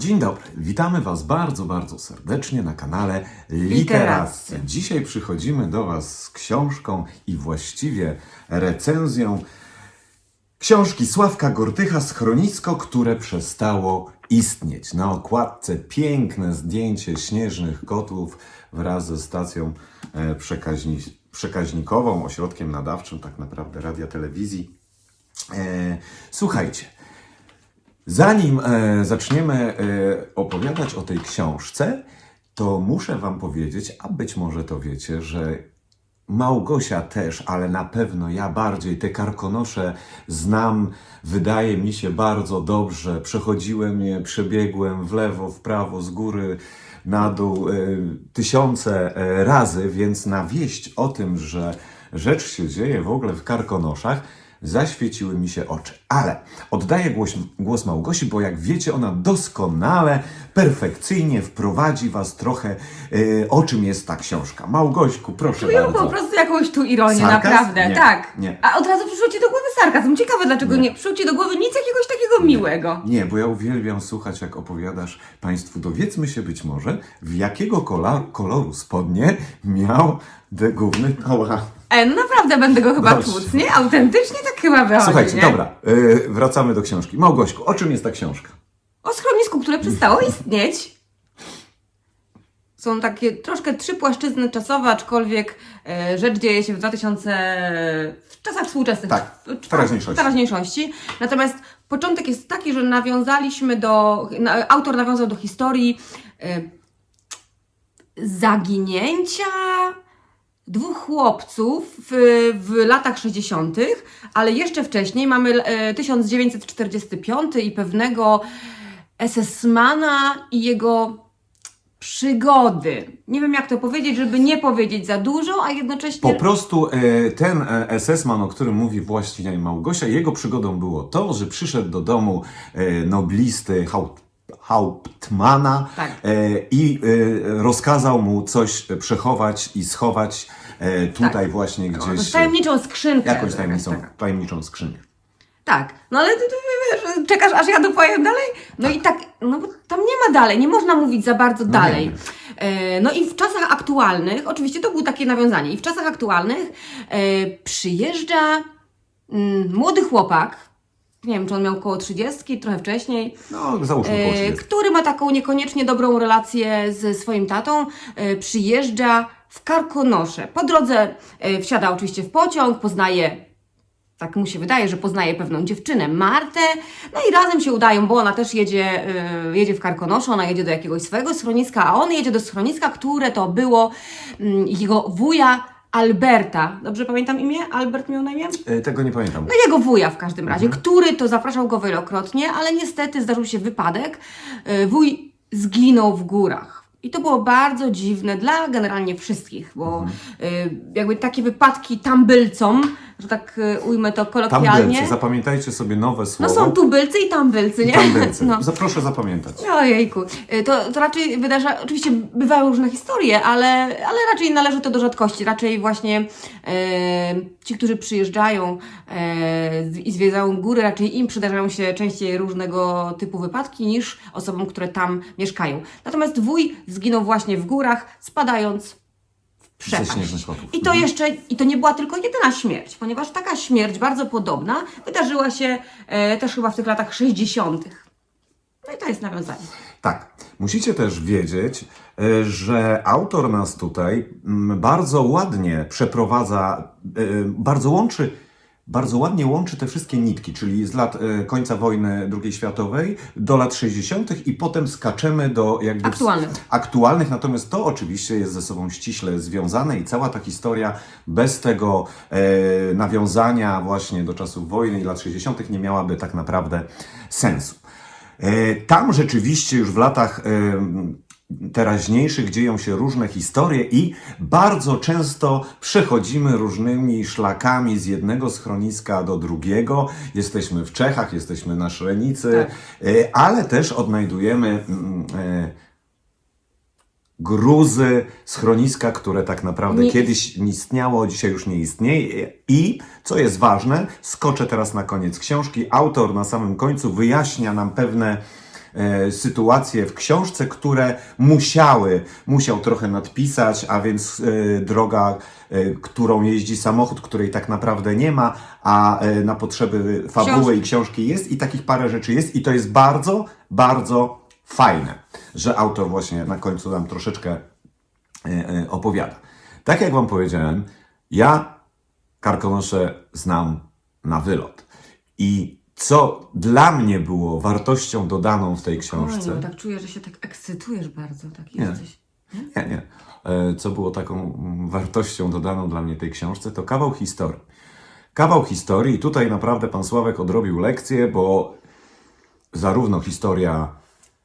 Dzień dobry, witamy Was bardzo, bardzo serdecznie na kanale Literaccy. Dzisiaj przychodzimy do Was z książką i właściwie recenzją książki Sławka Gortycha Schronisko, które przestało istnieć. Na okładce piękne zdjęcie śnieżnych kotów wraz ze stacją e, przekaźni- przekaźnikową, ośrodkiem nadawczym tak naprawdę radia telewizji. E, słuchajcie, Zanim e, zaczniemy e, opowiadać o tej książce, to muszę Wam powiedzieć, a być może to wiecie, że Małgosia też, ale na pewno ja bardziej te karkonosze znam, wydaje mi się bardzo dobrze. Przechodziłem je, przebiegłem w lewo, w prawo, z góry na dół e, tysiące e, razy, więc na wieść o tym, że rzecz się dzieje w ogóle w karkonoszach, zaświeciły mi się oczy. Ale oddaję głos, głos Małgosi, bo jak wiecie, ona doskonale, perfekcyjnie wprowadzi Was trochę, e, o czym jest ta książka. Małgośku, proszę Czuję bardzo. po prostu jakąś tu ironię, Sarkazm? naprawdę, Nie, tak. nie. A od razu przyszło ci do głowy sarkazm. Ciekawe, dlaczego nie, przyszło ci do głowy nic jakiegoś takiego miłego. Nie, bo ja uwielbiam słuchać, jak opowiadasz Państwu. Dowiedzmy się być może, w jakiego kolor, koloru spodnie miał de główny Ała. E, no naprawdę będę go chyba Dobrze. tłuc, nie? Autentycznie tak chyba wychodzi, Słuchajcie, nie? dobra, e, wracamy do książki. Małgośku, o czym jest ta książka? O schronisku, które przestało istnieć. Są takie troszkę trzy płaszczyzny czasowe, aczkolwiek e, rzecz dzieje się w 2000, w czasach współczesnych. Tak, w, w teraźniejszości. w teraźniejszości. Natomiast początek jest taki, że nawiązaliśmy do, na, autor nawiązał do historii e, zaginięcia dwóch chłopców w, w latach 60., ale jeszcze wcześniej mamy e, 1945 i pewnego SS-mana i jego przygody. Nie wiem jak to powiedzieć, żeby nie powiedzieć za dużo, a jednocześnie... Po prostu e, ten e, SS-man, o którym mówi właśnie Małgosia, jego przygodą było to, że przyszedł do domu e, noblisty Haupt, Hauptmana Tak. e, i e, rozkazał mu coś przechować i schować e, tutaj Tak. właśnie gdzieś jest tajemniczą skrzynkę. jakąś tajemnicą, Jakaś taka. tajemniczą skrzynkę. Tak, no ale ty, ty wiesz, czekasz aż ja dopowiem dalej? No i tak, no bo tam nie ma dalej, nie można mówić za bardzo dalej. nie, nie. E, No i w czasach aktualnych, oczywiście to było takie nawiązanie, i w czasach aktualnych e, przyjeżdża mm, młody chłopak, nie wiem, czy on miał około 30, trochę wcześniej, No, załóżmy około e, 30. który ma taką niekoniecznie dobrą relację ze swoim tatą, e, przyjeżdża w Karkonosze. Po drodze e, wsiada oczywiście w pociąg, poznaje tak mu się wydaje, że poznaje pewną dziewczynę, Martę, no i razem się udają, bo ona też jedzie, y, jedzie w Karkonosze, ona jedzie do jakiegoś swojego schroniska, a on jedzie do schroniska, które to było mm, jego wuja Alberta. Dobrze pamiętam imię? Albert miał na imię? E, tego nie pamiętam. No jego wuja w każdym razie, który to zapraszał go wielokrotnie, ale niestety zdarzył się wypadek. Y, Wuj zginął w górach. I to było bardzo dziwne dla generalnie wszystkich, bo y, jakby takie wypadki tambylcom, że tak y, ujmę to kolokwialnie. Tambylcy, zapamiętajcie sobie nowe No słowo. są tubylcy i tambylcy, nie? Tambylcy. No. Za- Proszę zapamiętać. Ojejku, Y, to, to raczej wydarza, oczywiście bywały różne historie, ale, ale raczej należy to do rzadkości. Raczej właśnie e, ci, którzy przyjeżdżają e, z- i zwiedzają góry, raczej im przydarzają się częściej różnego typu wypadki niż osobom, które tam mieszkają. Natomiast wuj zginął właśnie w górach, spadając w Ze przepaść. śnieżnych kotów. I to jeszcze, i to nie była tylko jedyna śmierć, ponieważ taka śmierć bardzo podobna wydarzyła się e, też chyba w tych latach 60. No i to jest nawiązanie. Tak. Musicie też wiedzieć, e, że autor nas tutaj mm, bardzo ładnie przeprowadza, e, bardzo łączy, bardzo ładnie łączy te wszystkie nitki, czyli z lat e, końca wojny II światowej do lat 60. i potem skaczemy do jakby Aktualnych. aktualnych, natomiast to oczywiście jest ze sobą ściśle związane i cała ta historia bez tego e, nawiązania właśnie do czasów wojny i lat 60. nie miałaby tak naprawdę sensu. E, Tam rzeczywiście już w latach e, teraźniejszych dzieją się różne historie i bardzo często przechodzimy różnymi szlakami z jednego schroniska do drugiego. Jesteśmy w Czechach, jesteśmy na Szrenicy, e, ale też odnajdujemy mm, e, gruzy, schroniska, które tak naprawdę Nie- kiedyś istniało, dzisiaj już nie istnieje. I, co jest ważne, skoczę teraz na koniec książki, autor na samym końcu wyjaśnia nam pewne sytuacje w książce, które musiały, musiał trochę nadpisać, a więc e, droga, e, którą jeździ samochód, której tak naprawdę nie ma, a e, na potrzeby fabuły i książki jest i takich parę rzeczy jest i to jest bardzo, bardzo fajne, że autor właśnie na końcu nam troszeczkę e, e, opowiada. Tak jak Wam powiedziałem, ja Karkonosze znam na wylot. I co dla mnie było wartością dodaną w tej książce, Spokojnie, bo tak czuję, że się tak ekscytujesz bardzo. Tak Nie. jesteś. nie, nie, E, co było taką mm, wartością dodaną dla mnie tej książce, to kawał historii. Kawał historii, i tutaj naprawdę pan Sławek odrobił lekcję, bo zarówno historia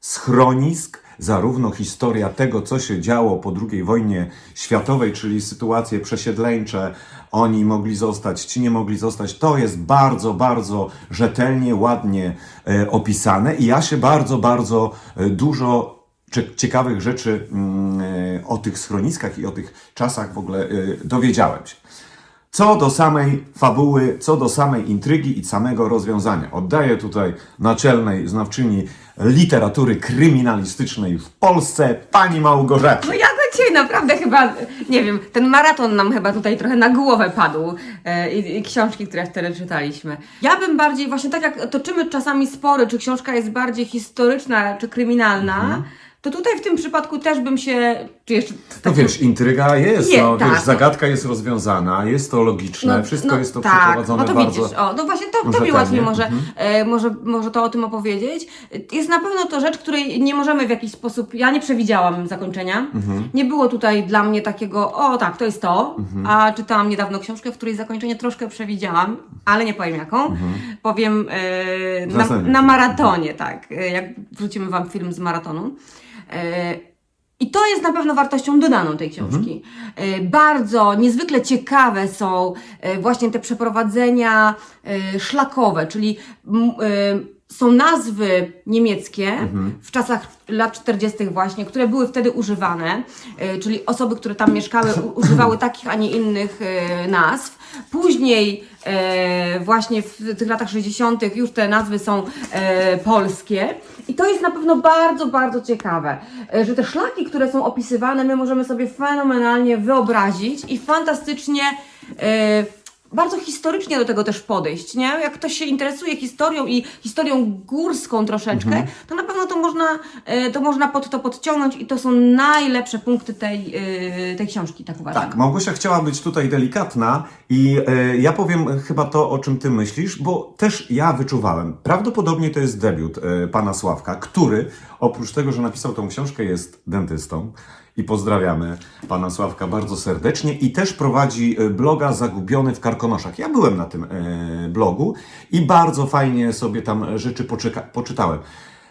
schronisk, zarówno historia tego, co się działo po II wojnie światowej, czyli sytuacje przesiedleńcze, oni mogli zostać, ci nie mogli zostać, to jest bardzo, bardzo rzetelnie, ładnie e, opisane i ja się bardzo, bardzo e, dużo cie- ciekawych rzeczy mm, e, o tych schroniskach i o tych czasach w ogóle dowiedziałem się. Co do samej fabuły, co do samej intrygi i samego rozwiązania. Oddaję tutaj naczelnej znawczyni literatury kryminalistycznej w Polsce, pani Małgorzacie. No ja do dzisiaj naprawdę chyba, nie wiem, ten maraton nam chyba tutaj trochę na głowę padł e, i, i książki, które wtedy czytaliśmy. Ja bym bardziej, właśnie tak jak toczymy czasami spory, czy książka jest bardziej historyczna, czy kryminalna, Mhm. To tutaj w tym przypadku też bym się, czy jeszcze... No wiesz, intryga jest, Nie, no, tak. wiesz, zagadka jest rozwiązana, jest to logiczne, wszystko jest to tak, przeprowadzone no to bardzo... widzisz, o, no właśnie to, to mi rzetelnie. łatwiej może, Mhm. e, może, może to o tym opowiedzieć. Jest na pewno to rzecz, której nie możemy w jakiś sposób, ja nie przewidziałam zakończenia. Mhm. Nie było tutaj dla mnie takiego, o tak, to jest to, Mhm. a czytałam niedawno książkę, w której zakończenie troszkę przewidziałam, ale nie powiem jaką. Powiem e, na, na maratonie, tak, e, jak wrzucimy Wam film z maratonu. E, i to jest na pewno wartością dodaną tej książki. E, Bardzo niezwykle ciekawe są e, właśnie te przeprowadzenia szlakowe, czyli są nazwy niemieckie w czasach lat 40. właśnie, które były wtedy używane, e, czyli osoby, które tam mieszkały, używały takich, a nie innych e, nazw. Później e, właśnie w tych latach 60. już te nazwy są polskie i to jest na pewno bardzo, bardzo ciekawe, że te szlaki, które są opisywane, my możemy sobie fenomenalnie wyobrazić i fantastycznie bardzo historycznie do tego też podejść, nie? Jak ktoś się interesuje historią i historią górską troszeczkę, to na pewno to można, e, to można pod to podciągnąć i to są najlepsze punkty tej, e, tej książki, tak uważam. Tak, Małgosia chciała być tutaj delikatna i e, ja powiem chyba to, o czym ty myślisz, bo też ja wyczuwałem. Prawdopodobnie to jest debiut pana Sławka, który oprócz tego, że napisał tą książkę, jest dentystą. I pozdrawiamy pana Sławka bardzo serdecznie i też prowadzi e, bloga Zagubiony w Karkonoszach. Ja byłem na tym e, blogu i bardzo fajnie sobie tam rzeczy poczyka- poczytałem.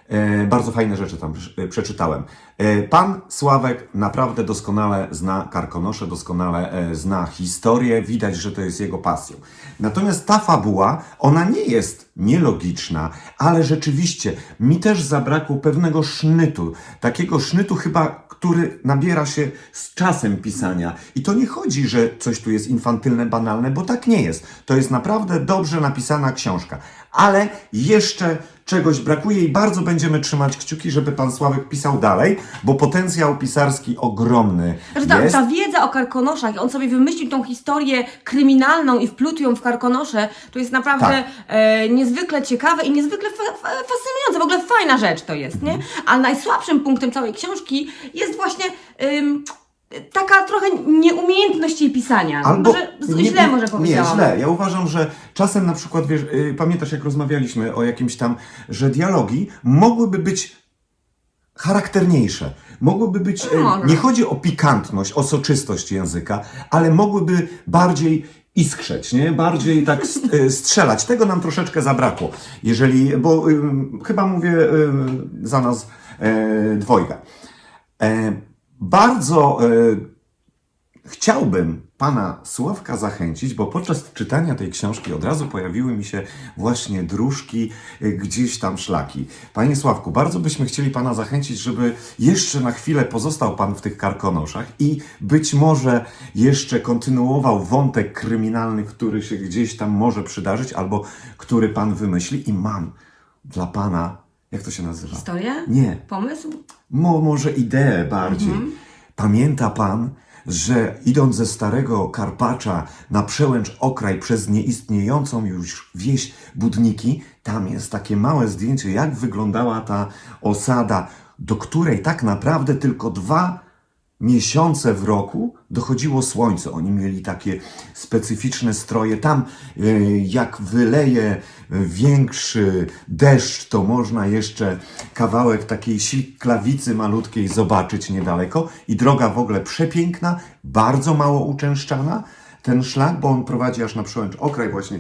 E, bardzo fajne rzeczy tam e, przeczytałem. E, Pan Sławek naprawdę doskonale zna Karkonosze, doskonale zna historię, widać, że to jest jego pasją. Natomiast ta fabuła, ona nie jest nielogiczna, ale rzeczywiście mi też zabrakło pewnego sznytu. Takiego sznytu chyba, który nabiera się z czasem pisania. I to nie chodzi, że coś tu jest infantylne, banalne, bo tak nie jest. To jest naprawdę dobrze napisana książka. Ale jeszcze czegoś brakuje i bardzo będziemy trzymać kciuki, żeby pan Sławek pisał dalej, bo potencjał pisarski ogromny Że ta, jest. ta wiedza o karkonoszach, on sobie wymyślił tą historię kryminalną i wplótł ją w karkonosze, to jest naprawdę Tak. e, niezwykle ciekawe i niezwykle fa fa fascynujące. W ogóle fajna rzecz to jest, nie? A najsłabszym punktem całej książki jest właśnie ym, taka trochę nieumiejętność jej pisania. może z- źle może powiedziałam. Nie, źle. Ja uważam, że czasem na przykład, wiesz, y, pamiętasz jak rozmawialiśmy o jakimś tam, że dialogi mogłyby być charakterniejsze. Mogłyby być, y, Może. nie chodzi o pikantność, o soczystość języka, ale mogłyby bardziej iskrzeć, nie? Bardziej tak y, strzelać. Tego nam troszeczkę zabrakło. Jeżeli, bo y, chyba mówię y, za nas y, dwojga. E, bardzo e, chciałbym pana Sławka zachęcić, bo podczas czytania tej książki od razu pojawiły mi się właśnie dróżki, e, gdzieś tam szlaki. Panie Sławku, bardzo byśmy chcieli pana zachęcić, żeby jeszcze na chwilę pozostał pan w tych karkonoszach i być może jeszcze kontynuował wątek kryminalny, który się gdzieś tam może przydarzyć, albo który pan wymyśli. I mam dla pana Jak to się nazywa? Historia? Nie. Pomysł? Mo, może ideę bardziej. Pamięta pan, że idąc ze starego Karpacza na przełęcz Okraj przez nieistniejącą już wieś Budniki, tam jest takie małe zdjęcie, jak wyglądała ta osada, do której tak naprawdę tylko dwa miesiące w roku dochodziło słońce. Oni mieli takie specyficzne stroje. Tam, e, jak wyleje większy deszcz, to można jeszcze kawałek takiej siklawicy malutkiej zobaczyć niedaleko. I droga w ogóle przepiękna, bardzo mało uczęszczana. Ten szlak, bo on prowadzi aż na przełęcz okraj właśnie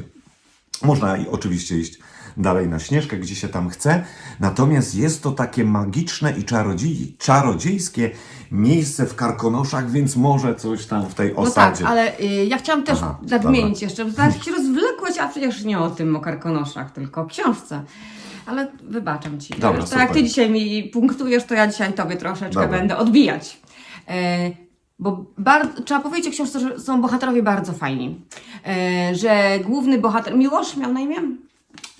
można i oczywiście iść dalej na Śnieżkę, gdzie się tam chce. Natomiast jest to takie magiczne i czarodziej, czarodziejskie miejsce w Karkonoszach, więc może coś tam w tej No tak, osadzie. ale y, ja chciałam też Aha, nadmienić jeszcze, bo tak się rozwlekłeś, a przecież nie o tym, o karkonoszach, tylko o książce. Ale wybaczam Ci. Dobra, tak jak. Ty dzisiaj mi punktujesz, to ja dzisiaj Tobie troszeczkę Dobra. będę odbijać. E, bo bar- trzeba powiedzieć o książce, że są bohaterowie bardzo fajni. E, że główny bohater, Miłosz miał na imię?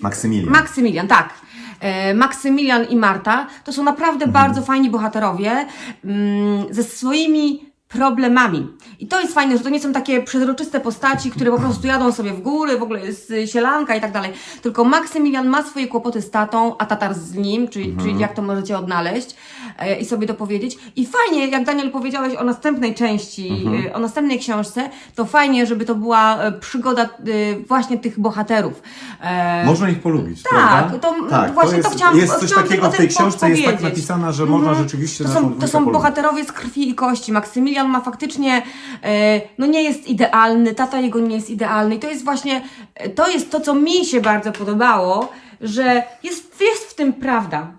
Maksymilian. Maksymilian, tak. E, Maksymilian i Marta to są naprawdę bardzo fajni bohaterowie mm, ze swoimi problemami. I to jest fajne, że to nie są takie przezroczyste postaci, które po prostu jadą sobie w góry, w ogóle jest sielanka i tak dalej. Tylko Maksymilian ma swoje kłopoty z tatą, a tatar z nim, czyli, czyli jak to możecie odnaleźć e, i sobie dopowiedzieć. I fajnie, jak Daniel powiedziałeś o następnej części, y, o następnej książce, to fajnie, żeby to była e, przygoda y, właśnie tych bohaterów. E, Można ich polubić, tak, prawda? to właśnie jest, to chciałam- Jest coś takiego w tej książce, jest tak powiedzieć. napisane, że można rzeczywiście To są, to są bohaterowie z krwi i kości. Maksymilian ma faktycznie, e, no nie jest idealny, tata jego nie jest idealny. I to jest właśnie, e, to jest to, co mi się bardzo podobało, że jest, jest w tym prawda.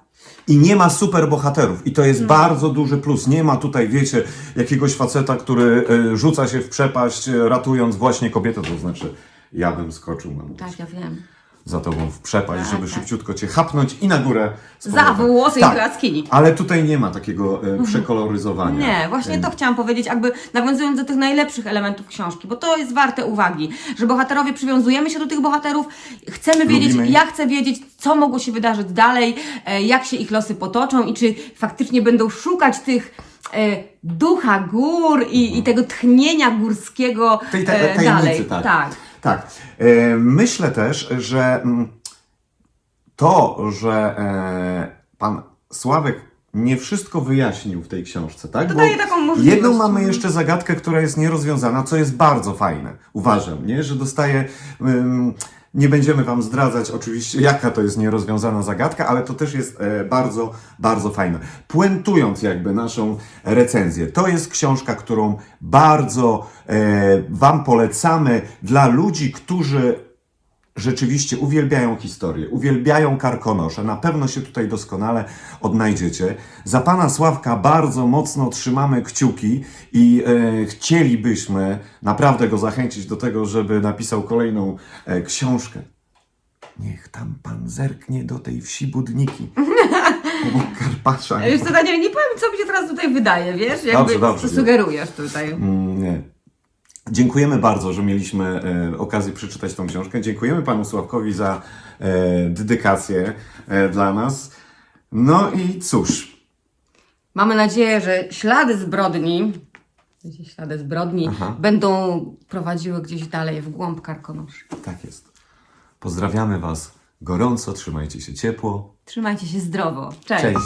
I nie ma super bohaterów. I to jest Mhm. bardzo duży plus. Nie ma tutaj, wiecie, jakiegoś faceta, który e, rzuca się w przepaść, ratując właśnie kobietę. To znaczy, ja bym skoczył na Tak, ja wiem. Za tobą w przepaść, Tak, żeby tak. szybciutko cię chapnąć i na górę. z Za powrotem. włosy Tak. i klackini. Ale tutaj nie ma takiego e, przekoloryzowania. Nie, właśnie to chciałam powiedzieć, jakby nawiązując do tych najlepszych elementów książki, bo to jest warte uwagi, że bohaterowie przywiązujemy się do tych bohaterów, chcemy wiedzieć, ich. ja chcę wiedzieć, co mogło się wydarzyć dalej, e, jak się ich losy potoczą i czy faktycznie będą szukać tych e, ducha gór i, i tego tchnienia górskiego Tej e, tajemnicy, dalej. tak. tak. Tak. E, myślę też, że mm, to, że e, pan Sławek nie wszystko wyjaśnił w tej książce, tak? To Bo daje taką możliwość. Jedną mamy jeszcze zagadkę, która jest nierozwiązana, co jest bardzo fajne. Uważam, nie? Że dostaje. ym, nie będziemy Wam zdradzać oczywiście, jaka to jest nierozwiązana zagadka, ale to też jest e, bardzo, bardzo fajne. Puentując jakby naszą recenzję, to jest książka, którą bardzo e, Wam polecamy dla ludzi, którzy rzeczywiście uwielbiają historię, uwielbiają karkonosze. Na pewno się tutaj doskonale odnajdziecie. Za pana Sławka bardzo mocno trzymamy kciuki i e, chcielibyśmy naprawdę go zachęcić do tego, żeby napisał kolejną e, książkę. Niech tam pan zerknie do tej wsi Budniki. Obok Karpacza. Już to Daniel, nie powiem, co mi się teraz tutaj wydaje, wiesz? Jakby Dobrze, dobrze. co sugerujesz tutaj. Mm, Nie. Dziękujemy bardzo, że mieliśmy e, okazję przeczytać tą książkę. Dziękujemy panu Sławkowi za e, dedykację e, dla nas. No i cóż, Mamy nadzieję, że ślady zbrodni, ślady zbrodni Aha. będą prowadziły gdzieś dalej w głąb Karkonoszy. tak jest. Pozdrawiamy was gorąco, trzymajcie się ciepło. Trzymajcie się zdrowo. Cześć. Cześć.